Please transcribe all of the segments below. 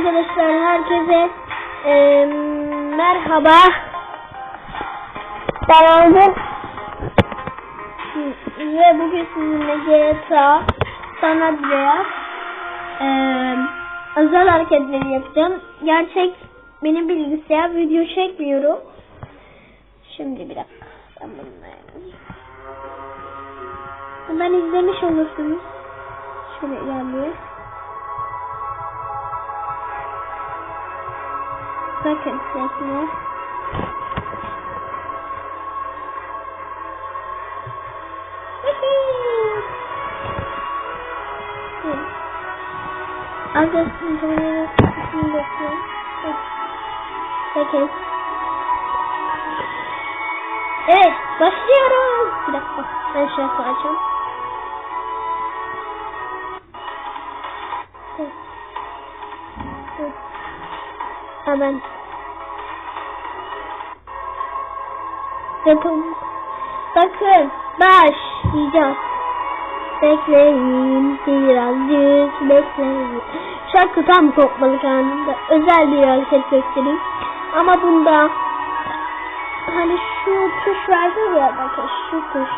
arkadaşlar herkese e, merhaba. Ben Öldüm. Ve bugün sizinle GTA San Andreas e, özel hareketleri yapacağım. Gerçek benim bilgisayar video çekmiyorum. Şimdi bir dakika. Ben bunları Hemen izlemiş olursunuz. Şöyle ilerliyor. Bakın resmi. Arkadaşlar Bakın. Evet başlıyoruz. Bir dakika ben şey yapacağım. Hemen yapalım. Bakın başlayacağız. Bekleyin birazcık bekleyin. Şarkı tam kopmalık anında özel bir hareket göstereyim. Ama bunda hani şu tuş vardı ya bakın şu tuş.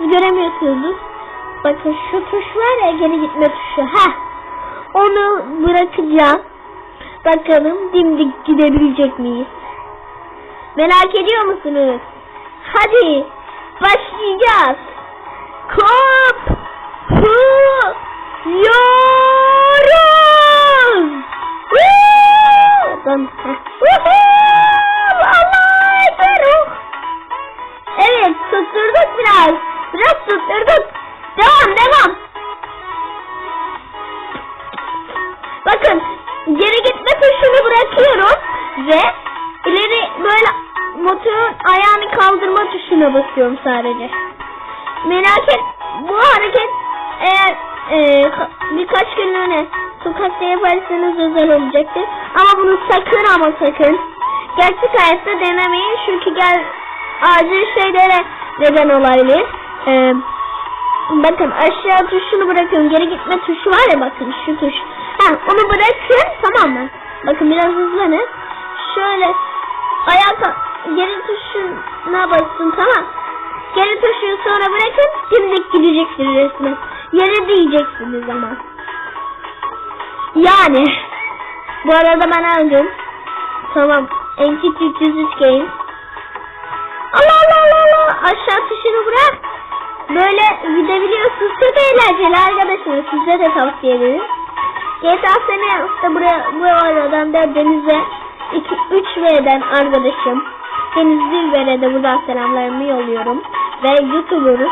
Göremiyorsunuz. Bakın şu tuş var ya geri gitme tuşu. Ha. Onu bırakacağım. Bakalım dimdik gidebilecek miyiz? Merak ediyor musunuz? Hadi başlayacağız. Kop hu yoruz. Ben Allah ekber. Evet tutturduk biraz. Biraz tutturduk. Devam devam. Bakın geri gitme tuşunu bırakıyorum ve ileri böyle motorun ayağını kaldırma tuşuna basıyorum sadece. Merak et bu hareket eğer e, birkaç günlüğüne sokakta yaparsanız özel olacaktır. Ama bunu sakın ama sakın gerçek hayatta denemeyin çünkü gel acil şeylere neden olabilir. E, bakın aşağı tuşunu bırakıyorum. Geri gitme tuşu var ya bakın şu tuş. Ha, onu bırakın tamam mı? Bakın biraz hızlanın. Şöyle ayağa geri tuşuna basın tamam. Geri tuşu sonra bırakın dimdik gideceksiniz resmen. Yere değeceksiniz ama. Yani. Bu arada ben aldım. Tamam. NKT 303 Game. Allah Allah Allah Allah. Aşağı tuşunu bırak. Böyle gidebiliyorsunuz. Çok eğlenceli arkadaşlar. Size de tavsiye ederim. GTA sene işte buraya bu aradan da Deniz'e 3 V'den arkadaşım Deniz Dilber'e de buradan selamlarımı yolluyorum. Ve YouTuber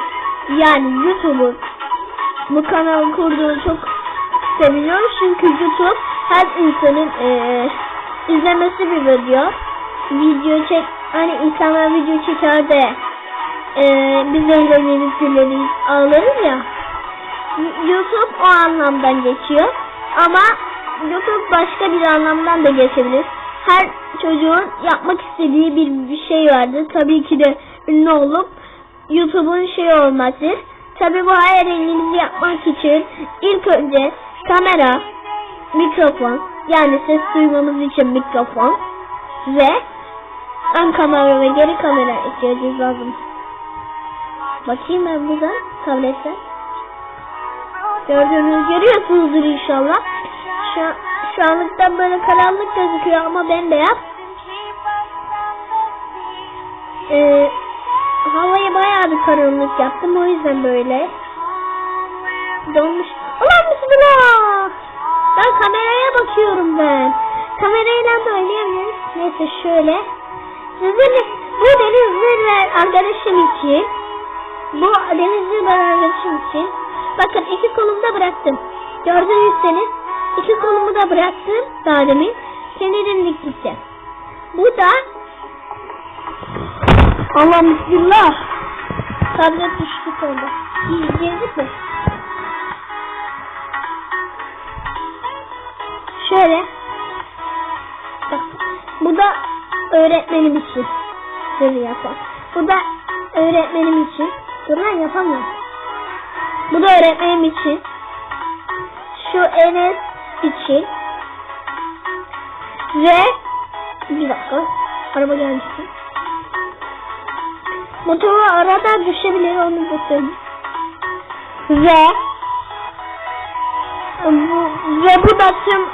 yani YouTuber bu kanalı kurduğu çok seviniyorum çünkü YouTube her insanın e, izlemesi bir video. Video çek hani insanlar video çeker de e, biz eğleniriz güleriz ağlarız ya. YouTube o anlamdan geçiyor. Ama YouTube başka bir anlamdan da geçebilir. Her çocuğun yapmak istediği bir, bir şey vardır. Tabii ki de ünlü olup YouTube'un şey olması. Tabii bu hayalinizi yapmak için ilk önce kamera, mikrofon yani ses duymamız için mikrofon ve ön kamera ve geri kamera ihtiyacımız lazım. Bakayım ben burada tablette. Gördüğünüz görüyorsunuzdur inşallah. Şu, şu anlıkta böyle karanlık gözüküyor ama bembeyaz. Ee, havayı bayağı bir karanlık yaptım o yüzden böyle. Donmuş. Allah bismillah. Ben kameraya bakıyorum ben. Kamerayla da oynayabiliriz. Neyse şöyle. Bu Deniz Zirver arkadaşım için. Bu Deniz Zirver arkadaşım için. Bakın iki kolumu da bıraktım. Gördünüzseniz iki kolumu da bıraktım daha demin. Sinirim gitti. Bu da Allah bismillah. Tablet düştü orada. Girdik mi? Şöyle. Bak. Bu da öğretmenim için. Şöyle yapalım. Bu da öğretmenim için. Dur lan yapamıyorum. Bu da öğretmenim için. Şu Enes için ve bir dakika araba gelmişti. Motoru arada düşebilir onu söyleyeyim. Ve bu, ve bu da tüm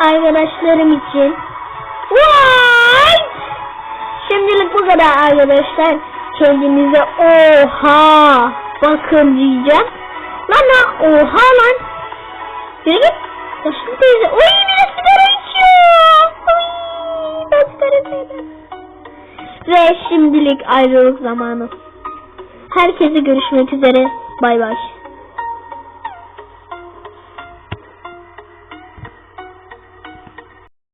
arkadaşlarım için. Vay! Şimdilik bu kadar arkadaşlar. Kendinize oha bakın diyeceğim. Lan lan oha lan. Git. Yaşlı teyze. Oy bir sigara içiyor. Oy sigara içiyorum. Ve şimdilik ayrılık zamanı. Herkese görüşmek üzere. Bay bay.